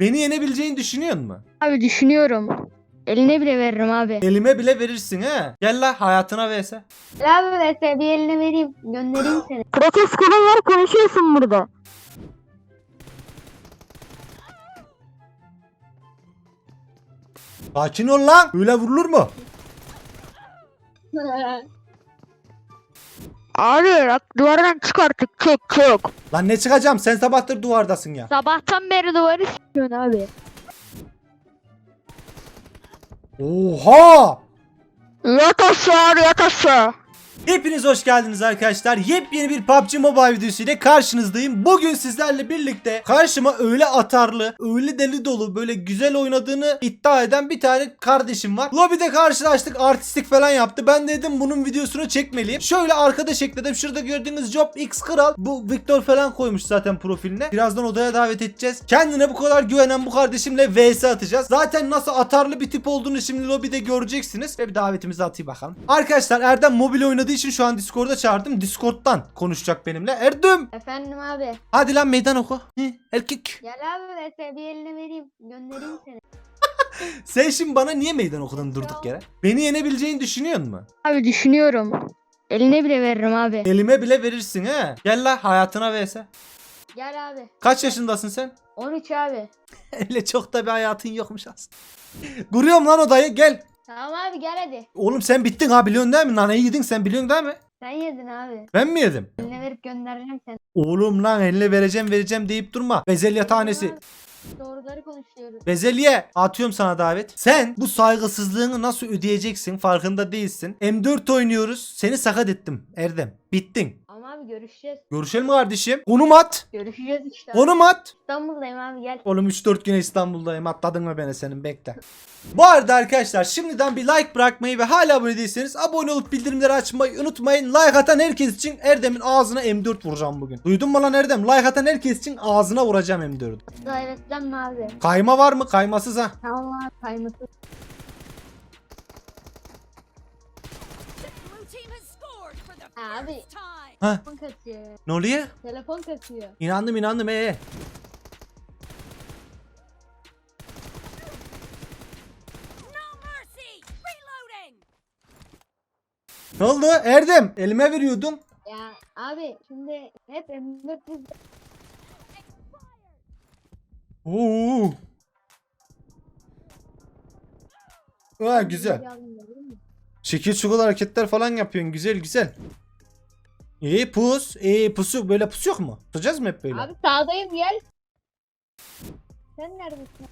Beni yenebileceğini düşünüyor musun? Abi düşünüyorum. Eline bile veririm abi. Elime bile verirsin he. Gel la hayatına vs. Gel abi mesela bir eline vereyim. Göndereyim seni. Protest kolun var konuşuyorsun burada. Sakin ol lan. Öyle vurulur mu? Bak duvardan çık artık çık çık. Lan ne çıkacağım? Sen sabahtır duvardasın ya. Sabahtan beri duvarı sıkıyorsun abi. Oha! Yat aşağı yat aşağı. Hepiniz hoş geldiniz arkadaşlar. Yepyeni bir PUBG Mobile videosu ile karşınızdayım. Bugün sizlerle birlikte karşıma öyle atarlı, öyle deli dolu, böyle güzel oynadığını iddia eden bir tane kardeşim var. Lobide karşılaştık, artistik falan yaptı. Ben de dedim bunun videosunu çekmeliyim. Şöyle arkadaş ekledim. Şurada gördüğünüz Job X Kral. Bu Victor falan koymuş zaten profiline. Birazdan odaya davet edeceğiz. Kendine bu kadar güvenen bu kardeşimle vs atacağız. Zaten nasıl atarlı bir tip olduğunu şimdi lobide göreceksiniz. Ve bir davetimizi atayım bakalım. Arkadaşlar Erdem mobil oynadığı için şu an Discord'a çağırdım. Discord'dan konuşacak benimle. Erdem! Efendim abi. Hadi lan meydan oku. Hı, erkek. Gel abi mesela bir eline vereyim. Göndereyim seni. Sen şimdi bana niye meydan okudun durduk yere? Beni yenebileceğini düşünüyor musun? Abi düşünüyorum. Eline bile veririm abi. Elime bile verirsin he. Gel la hayatına vs. Gel abi. Kaç yaşındasın sen? 13 abi. Öyle çok da bir hayatın yokmuş aslında. Kuruyorum lan odayı gel. Tamam abi gel hadi. Oğlum sen bittin ha biliyorsun değil mi? Naneyi yedin sen biliyorsun değil mi? Sen yedin abi. Ben mi yedim? Eline verip göndereceğim seni. Oğlum lan eline vereceğim vereceğim deyip durma. Bezelye tanesi. Doğruları konuşuyoruz. Bezelye atıyorum sana davet. Sen bu saygısızlığını nasıl ödeyeceksin farkında değilsin. M4 oynuyoruz. Seni sakat ettim Erdem. Bittin. Abi görüşeceğiz. Görüşelim kardeşim. Konum at. Görüşeceğiz işte. Konum at. İstanbul'dayım abi gel. Oğlum 3-4 güne İstanbul'dayım. Atladın mı beni senin bekle. Bu arada arkadaşlar şimdiden bir like bırakmayı ve hala abone değilseniz abone olup bildirimleri açmayı unutmayın. Like atan herkes için Erdem'in ağzına M4 vuracağım bugün. Duydun mu lan Erdem? Like atan herkes için ağzına vuracağım M4'ü. Gayretten mi abi? Kayma var mı? Kaymasız ha. Tamam abi kayması. Blue team has scored for the Abi. Ha Telefon kaçıyor. ne oluyor? Telefon kaçıyor. İnandım inandım ee. No mercy. Reloading. Ne oldu? Erdem elime veriyordun. Ya abi şimdi hep M4 biz Oo. Aa güzel. Şekil şukul hareketler falan yapıyorsun. Güzel güzel. İyi pus. İyi pusu. Böyle pus yok mu? Tutacağız mı hep böyle? Abi sağdayım gel. Sen neredesin?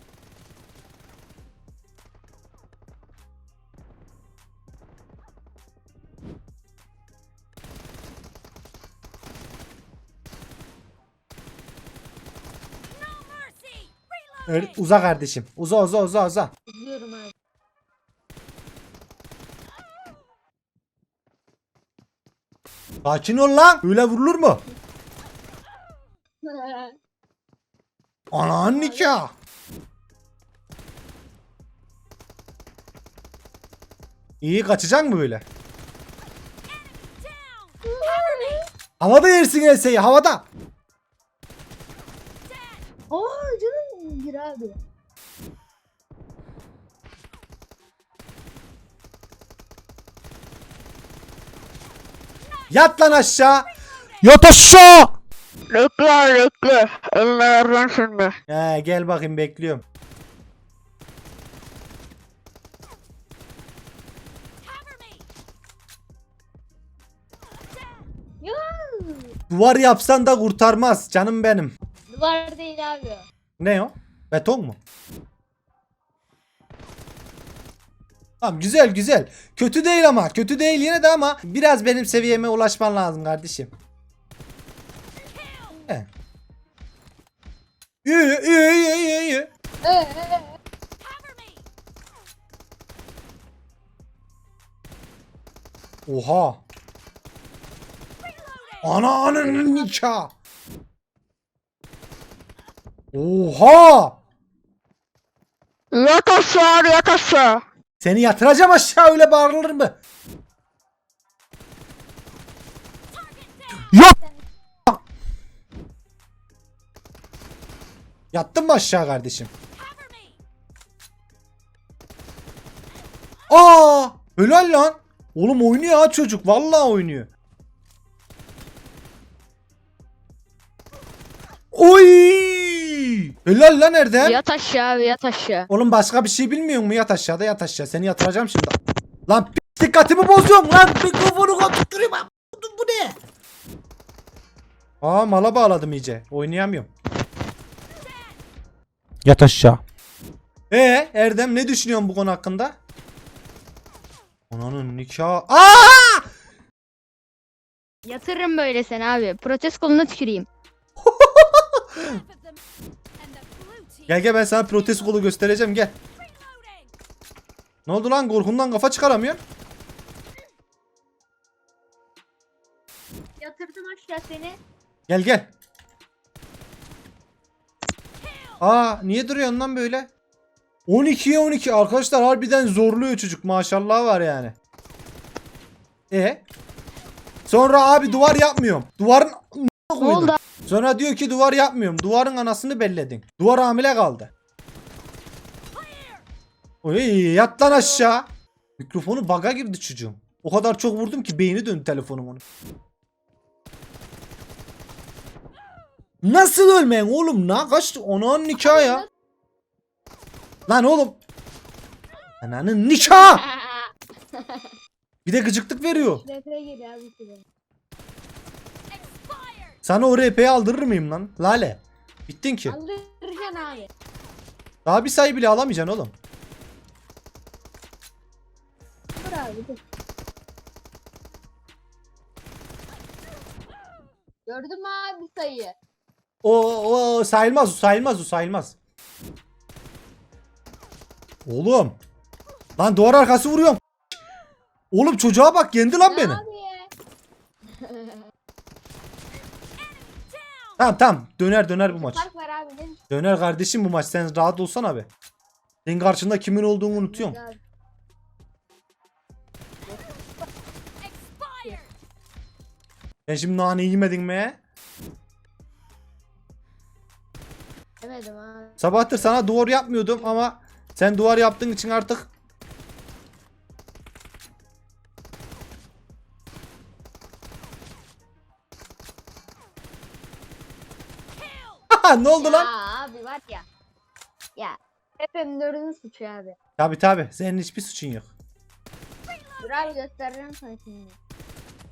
Öyle, uza kardeşim. Uza uza uza uza. İzliyorum abi. Sakin ol lan. Öyle vurulur mu? Anan nikah. İyi kaçacaksın mı böyle? Havada yersin elseyi havada. Aa canım gir abi. Yat lan aşağı. Yat aşağı. Bekle bekle. Vereceğim şimdi. He gel bakayım bekliyorum. Duvar yapsan da kurtarmaz canım benim. Duvar değil abi. Ne o? Beton mu? Tamam güzel güzel. Kötü değil ama. Kötü değil yine de ama biraz benim seviyeme ulaşman lazım kardeşim. He. İyi iyi iyi iyi iyi. Oha. Ana ananın nikah. Oha. Yat aşağı. Seni yatıracağım aşağı öyle bağırılır mı? Yok. Yattın mı aşağı kardeşim? Aa! Helal lan. Oğlum oynuyor ha çocuk. Vallahi oynuyor. Oy! Helal lan Erdem. Yat aşağı yat aşağı. Oğlum başka bir şey bilmiyor mu? Yat aşağıda yat aşağı. Seni yatıracağım şimdi. Lan dikkatimi bozuyorsun lan. Mikrofonu kaptırayım. Bu, bu ne? Aa mala bağladım iyice. Oynayamıyorum. Yat aşağı. Ee Erdem ne düşünüyorsun bu konu hakkında? Ananın nikahı. Aa! Yatırırım böyle seni abi. Protest koluna tüküreyim. Gel gel ben sana protest kolu göstereceğim gel. Ne oldu lan korkundan kafa çıkaramıyorsun? Yatırdım aşağı seni. Gel gel. Aa niye duruyorsun lan böyle? 12'ye 12 arkadaşlar harbiden zorluyor çocuk maşallah var yani. E Sonra abi duvar yapmıyorum. Duvarın Ne oldu? Sonra diyor ki duvar yapmıyorum. Duvarın anasını belledin. Duvar hamile kaldı. Oy yat lan aşağı. Mikrofonu baga girdi çocuğum. O kadar çok vurdum ki beyni döndü telefonumun. Nasıl ölmeyin oğlum? Ne kaçtı? Onun nikahı ya. Lan oğlum. Ananın nikahı. Bir de gıcıklık veriyor. Sana o RP'yi aldırır mıyım lan? Lale. Bittin ki. Aldıracaksın abi. Daha bir sayı bile alamayacaksın oğlum. Dur abi dur. Gördün mü abi sayıyı? O, o sayılmaz, o sayılmaz, o sayılmaz. Oğlum. Lan duvar arkası vuruyorum. Oğlum çocuğa bak yendi lan beni. Abi ya. Tamam tamam döner döner bu maç. Fark var abi. Ne Döner kardeşim bu maç sen rahat olsan abi. Senin karşında kimin olduğunu unutuyorum. abi? Sen şimdi nane yemedin mi? he? Demedim abi. Sabahtır sana duvar yapmıyordum ama sen duvar yaptığın için artık ne oldu lan? Ya abi var ya. Ya. Hep M4'ün suçu abi. Tabi tabi senin hiçbir suçun yok. Dur abi göstereceğim sana şimdi.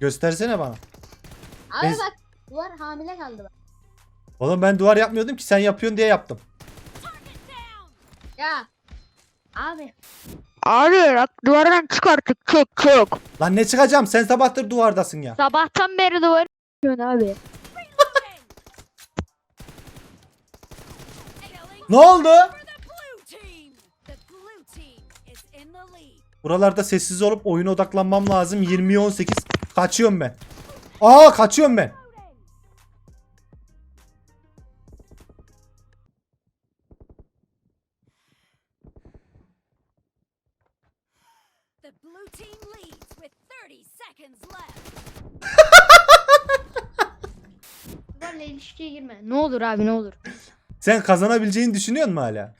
Göstersene bana. Abi Biz- bak duvar hamile kaldı bak. Oğlum ben duvar yapmıyordum ki sen yapıyorsun diye yaptım. Ya. Abi. Abi bak duvardan çık artık çık çık. Lan ne çıkacağım sen sabahtır duvardasın ya. Sabahtan beri duvar Abi. The lead. Buralarda sessiz olup oyuna odaklanmam lazım. 20'ye 18 kaçıyorum ben. Aa kaçıyorum ben. The blue team leads with 30 seconds left. Duvarla ilişkiye girme. Ne olur abi ne olur. Sen kazanabileceğini düşünüyor musun hala?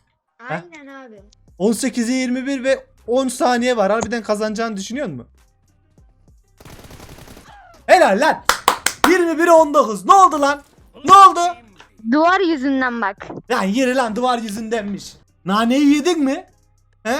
Aynen abi. 18'e 21 ve 10 saniye var. Harbiden kazanacağını düşünüyor musun? Helal lan. 21'e 19. Ne oldu lan? Ne oldu? Duvar yüzünden bak. Lan yeri lan duvar yüzündenmiş. Naneyi yedin mi? He?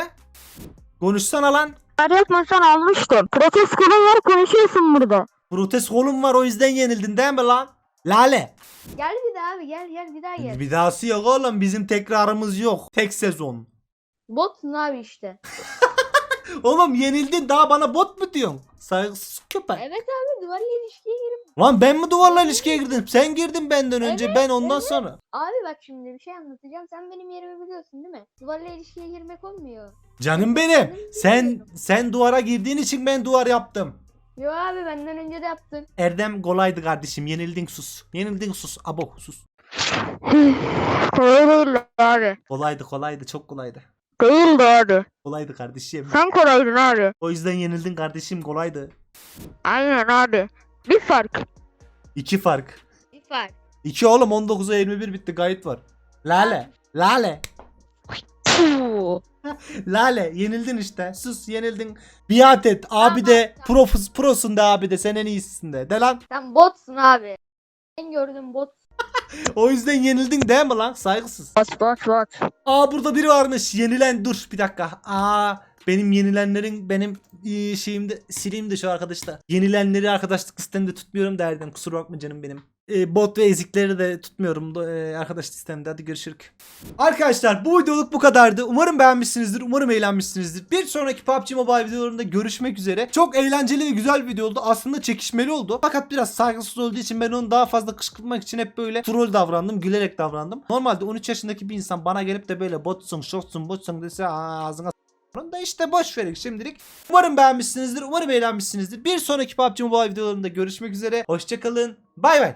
Konuşsana lan. Duvar yapmasan almıştım. Protest kolun var konuşuyorsun burada. Protest kolun var o yüzden yenildin değil mi lan? Lale. Gel bir abi gel gel bir daha gel. Bir dahası yok oğlum bizim tekrarımız yok. Tek sezon. Botsun abi işte. Oğlum yenildin daha bana bot mu diyorsun? Saygısız köpek. Evet abi duvarla ilişkiye girip. Lan ben mi duvarla ilişkiye girdim? Sen girdin benden önce Evet, ben ondan evet. sonra. Abi bak şimdi bir şey anlatacağım. Sen benim yerimi biliyorsun değil mi? Duvarla ilişkiye girmek olmuyor. Canım benim. Sen sen duvara girdiğin için ben duvar yaptım. Yo abi benden önce de yaptın. Erdem kolaydı kardeşim. Yenildin sus. Yenildin sus. Abo sus. Kolay değil abi. Kolaydı kolaydı çok kolaydı. Değildi abi. Kolaydı kardeşim. Sen kolaydın abi. O yüzden yenildin kardeşim kolaydı. Aynen abi. Bir fark. İki fark. Bir fark. İki oğlum 19'a 21 bitti gayet var. Lale. Lale. Lale yenildin işte. Sus yenildin. Biat et. Abi de profus prosun de abi de sen en iyisisin de. De lan. Sen botsun abi. Ben gördüm bot. O yüzden yenildin değil mi lan? Saygısız. Bas bas bas. Aa burada biri varmış. Yenilen dur bir dakika. Aa benim yenilenlerin benim e, şeyimde sileyim de şu arkadaşlar. Yenilenleri arkadaşlık listemde tutmuyorum derdim. Kusura bakma canım benim. E, bot ve ezikleri de tutmuyorum e, arkadaş listemde. Hadi görüşürüz. Arkadaşlar bu videoluk bu kadardı. Umarım beğenmişsinizdir. Umarım eğlenmişsinizdir. Bir sonraki PUBG Mobile videolarında görüşmek üzere. Çok eğlenceli ve güzel bir video oldu. Aslında çekişmeli oldu. Fakat biraz saygısız olduğu için ben onu daha fazla kışkırtmak için hep böyle troll davrandım. Gülerek davrandım. Normalde 13 yaşındaki bir insan bana gelip de böyle botsun, şotsun, botsun dese "Aa, ağzına onu da işte boş verin şimdilik. Umarım beğenmişsinizdir. Umarım eğlenmişsinizdir. Bir sonraki PUBG Mobile videolarında görüşmek üzere. Hoşçakalın. Bay bay.